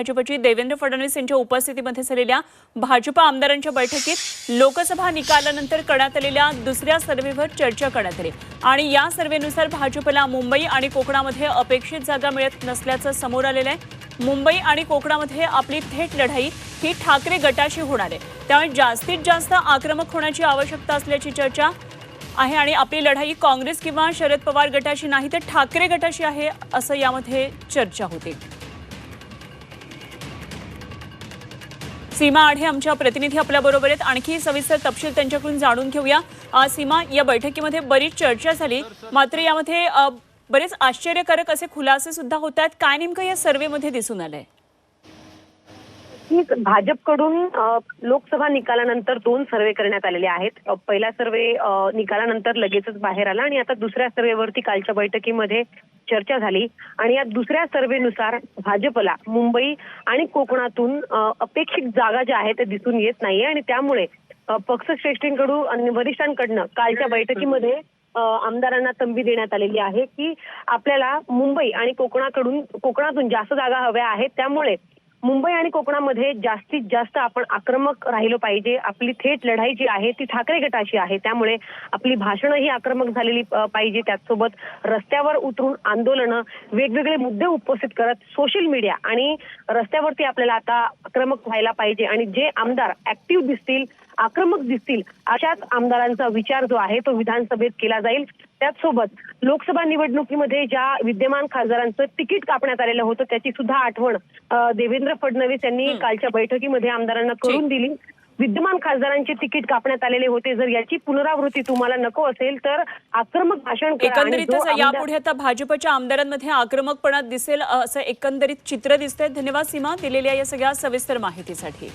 भाजपची देवेंद्र फडणवीस यांच्या उपस्थितीमध्ये झालेल्या भाजपा आमदारांच्या बैठकीत लोकसभा निकालानंतर करण्यात आलेल्या दुसऱ्या सर्व्हेवर चर्चा करण्यात आली. आणि या सर्व्हेनुसार भाजपला मुंबई आणि कोकणामध्ये अपेक्षित जागा मिळत नसल्याचं समोर आलेलं आहे. मुंबई आणि कोकणामध्ये आपली थेट लढाई ही ठाकरे गटाशी होणार आहे. त्यामुळे जास्तीत जास्त आक्रमक होण्याची आवश्यकता असल्याची चर्चा आहे आणि आपली लढाई काँग्रेस किंवा शरद पवार गटाशी नाही तर ठाकरे गटाशी आहे असं यामध्ये चर्चा होती. सीमा आढे आमच्या प्रतिनिधी आपल्या बरोबर आहेत. आणखी सविस्तर तपशील त्यांच्याकडून जाणून घेऊया. सीमा या बैठकीमध्ये बरीच चर्चा झाली. मात्र यामध्ये बरेच आश्चर्यकारक असे खुलासे सुद्धा होत आहेत. काय नेमकं या सर्वेमध्ये दिसून आलंय? की भाजपकडून लोकसभा निकालानंतर दोन सर्वे करण्यात आलेले आहेत. पहिला सर्वे निकालानंतर लगेचच बाहेर आला आणि आता दुसऱ्या सर्वेवरती कालच्या बैठकीमध्ये चर्चा झाली. आणि या दुसऱ्या सर्वेनुसार भाजपला मुंबई आणि कोकणातून अपेक्षित जागा ज्या आहेत ते दिसून येत नाहीये आणि त्यामुळे पक्षश्रेष्ठींकडून आणि वरिष्ठांकडनं कालच्या बैठकीमध्ये आमदारांना तंबी देण्यात आलेली आहे की आपल्याला मुंबई आणि कोकणाकडून कोकणातून जास्त जागा हव्या आहेत. त्यामुळे मुंबई आणि कोकणामध्ये जास्तीत जास्त आपण आक्रमक राहिलो पाहिजे. आपली थेट लढाई जी आहे ती ठाकरे गटाशी आहे. त्यामुळे आपली भाषणं ही आक्रमक झालेली पाहिजे. त्याचसोबत रस्त्यावर उतरून आंदोलनं वेगवेगळे मुद्दे उपस्थित करत सोशल मीडिया आणि रस्त्यावरती आपल्याला आता आक्रमक व्हायला पाहिजे. आणि जे आमदार ऍक्टिव्ह दिसतील आक्रमक दिसतील अशाच आमदारांचा विचार जो आहे तो विधानसभेत केला जाईल. त्याचसोबत लोकसभा निवडणुकीमध्ये ज्या विद्यमान खासदारांचं तिकीट कापण्यात आलेलं होतं त्याची सुद्धा आठवण देवेंद्र फडणवीस यांनी कालच्या बैठकीमध्ये आमदारांना करून दिली. विद्यमान खासदारांचे तिकीट कापण्यात आलेले होते. जर याची पुनरावृत्ती तुम्हाला नको असेल तर आक्रमक भाषण एकंदरीतच यापुढे आता भाजपच्या आमदारांमध्ये आक्रमकपणा दिसेल असं एकंदरीत चित्र दिसतंय. धन्यवाद सीमा दिलेल्या या सगळ्या सविस्तर माहितीसाठी.